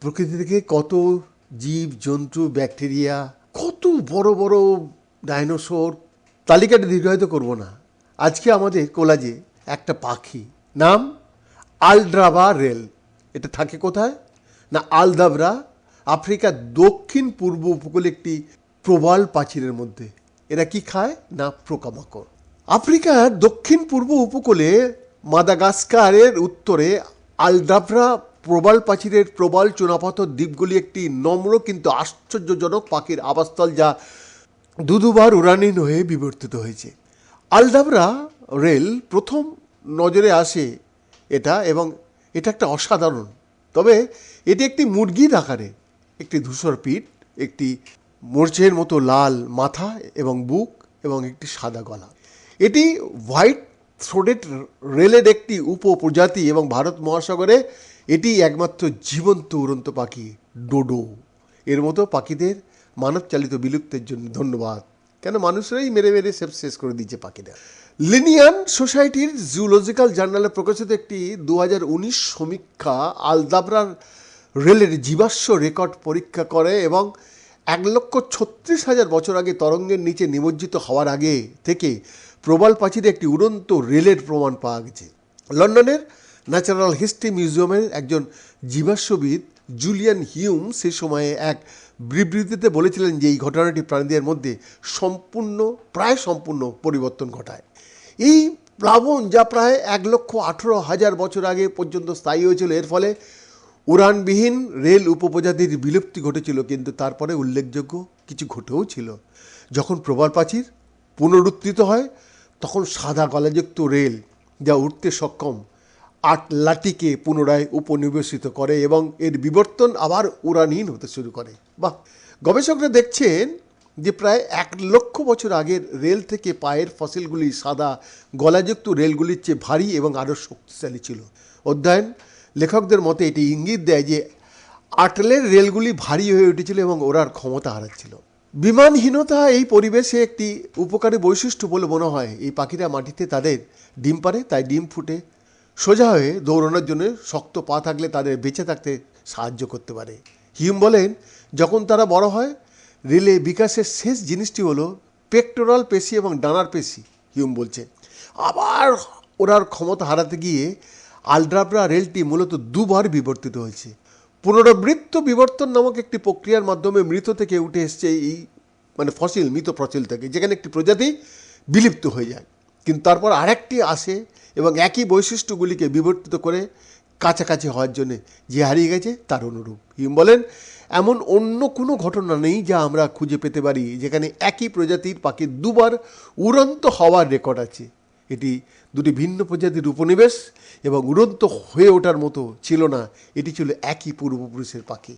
প্রকৃতি থেকে কত জীব, জন্তু, ব্যাকটেরিয়া, কত বড় বড় ডাইনোসর, তালিকাটা দীর্ঘায়িত করব না। আজকে আমাদের কোলাজে একটা পাখি, নাম আলড্রাবা রেল। এটা থাকে কোথায়? না, আলদাবরা, আফ্রিকার দক্ষিণ পূর্ব উপকূলে একটি প্রবাল প্রাচীরের মধ্যে। এরা কি খায়? না, পোকামাকড়। আফ্রিকার দক্ষিণ পূর্ব উপকূলে মাদাগাস্কারের উত্তরে আলডাভরা প্রবাল প্রাচীরের প্রবাল চুনাপাথর দ্বীপগুলি একটি নম্র কিন্তু আশ্চর্যজনক পাখির আবাসস্থল যা দুদুবার উড়ানীন হয়ে বিবর্তিত হয়েছে। আলডাবরা রেল প্রথম নজরে আসে এটা এবং এটা একটা অসাধারণ। তবে এটি একটি মুরগির আকারে, একটি ধূসর পিঠ, একটি মোর্চের মতো লাল মাথা এবং বুক এবং একটি সাদা গলা। এটি হোয়াইট থ্রোডেড রেলের একটি উপপ্রজাতি এবং ভারত মহাসাগরে এটি একমাত্র জীবন্ত উড়ন্ত পাখি, ডোডো। এর মতো পাখিদের মানবচালিত বিলুপ্তের জন্য ধন্যবাদ। কেন মানুষরাই মেরে মেরে সব শেষ করে দিচ্ছে পাখিরা লিনিয়ান সোসাইটির জুলজিক্যাল জার্নালে প্রকাশিত একটি দু হাজার উনিশ সমীক্ষা আলদাবরার রেলের জীবাশ্ম রেকর্ড পরীক্ষা করে এবং এক লক্ষ ছত্রিশ হাজার বছর আগে তরঙ্গের নিচে নিমজ্জিত হওয়ার আগে থেকে প্রবাল প্রাচীরে একটি উড়ন্ত রেলের প্রমাণ পাওয়া গেছে। লন্ডনের ন্যাচারাল হিস্ট্রি মিউজিয়ামের একজন জীবাশ্মবিদ জুলিয়ান হিউম সে সময়ে এক বিবৃতিতে বলেছিলেন যে এই ঘটনাটি প্রাণীদের মধ্যে সম্পূর্ণ, প্রায় সম্পূর্ণ পরিবর্তন ঘটায়। এই প্লাবন যা প্রায় এক লক্ষ আঠেরো হাজার বছর আগে পর্যন্ত স্থায়ী হয়েছিল, এর ফলে উড়ানবিহীন রেল উপপ্রজাতির বিলুপ্তি ঘটেছিল, কিন্তু তারপরে উল্লেখযোগ্য কিছু ঘটেও ছিল। যখন প্রবাল প্রাচীর পুনরুত্থিত হয় তখন সাদা গলাযুক্ত রেল যা উঠতে সক্ষম আটলাটিকে পুনরায় উপনিবেশিত করে এবং এর বিবর্তন আবার উড়ানহীন হতে শুরু করে। বাহ! গবেষকরা দেখছেন যে প্রায় এক লক্ষ বছর আগের রেল থেকে পায়ের ফসিলগুলি সাদা গলাযুক্ত রেলগুলির চেয়ে ভারী এবং আরও শক্তিশালী ছিল। অধ্যয়ন লেখকদের মতে এটি ইঙ্গিত দেয় যে আটলের রেলগুলি ভারী হয়ে উঠেছিল এবং ওরার ক্ষমতা হারাচ্ছিল। বিমানহীনতা এই পরিবেশে একটি উপকারী বৈশিষ্ট্য বলে মনে হয়। এই পাখিরা মাটিতে তাদের ডিম পারে তাই ডিম ফুটে সোজা হয়ে দৌড়ানোর জন্য শক্ত পা থাকলে তাদের বেঁচে থাকতে সাহায্য করতে পারে। হিউম বলেন, যখন তারা বড় হয়, রেলে বিকাশের শেষ জিনিসটি হলো পেক্টোরাল পেশি এবং ডানার পেশি, হিউম বলছে। আবার ওরার ক্ষমতা হারাতে গিয়ে আলড্রাবরা রেলটি মূলত দুবার বিবর্তিত হয়েছে। পুনরাবৃত্ত বিবর্তন নামক একটি প্রক্রিয়ার মাধ্যমে মৃত থেকে উঠে এসছে এই মানে ফসিল, মৃত ফসিল থেকে, যেখানে একটি প্রজাতি বিলুপ্ত হয়ে যায়। কিন্তু তারপর আরেকটি আসে এবং একই বৈশিষ্ট্যগুলিকে বিবর্তিত করে কাছাকাছি হওয়ার জন্য যে হারিয়ে গেছে তার অনুরূপ। হিম বলেন, এমন অন্য কোনো ঘটনা নেই যা আমরা খুঁজে পেতে পারি, যেখানে একই প্রজাতির পাখির দুবার উড়ন্ত হওয়ার রেকর্ড আছে। এটি দুটি ভিন্ন প্রজাতির উপনিবেশ এবং উড়ন্ত হয়ে ওঠার মতো ছিল না। এটি ছিল একই পূর্বপুরুষের পাখি।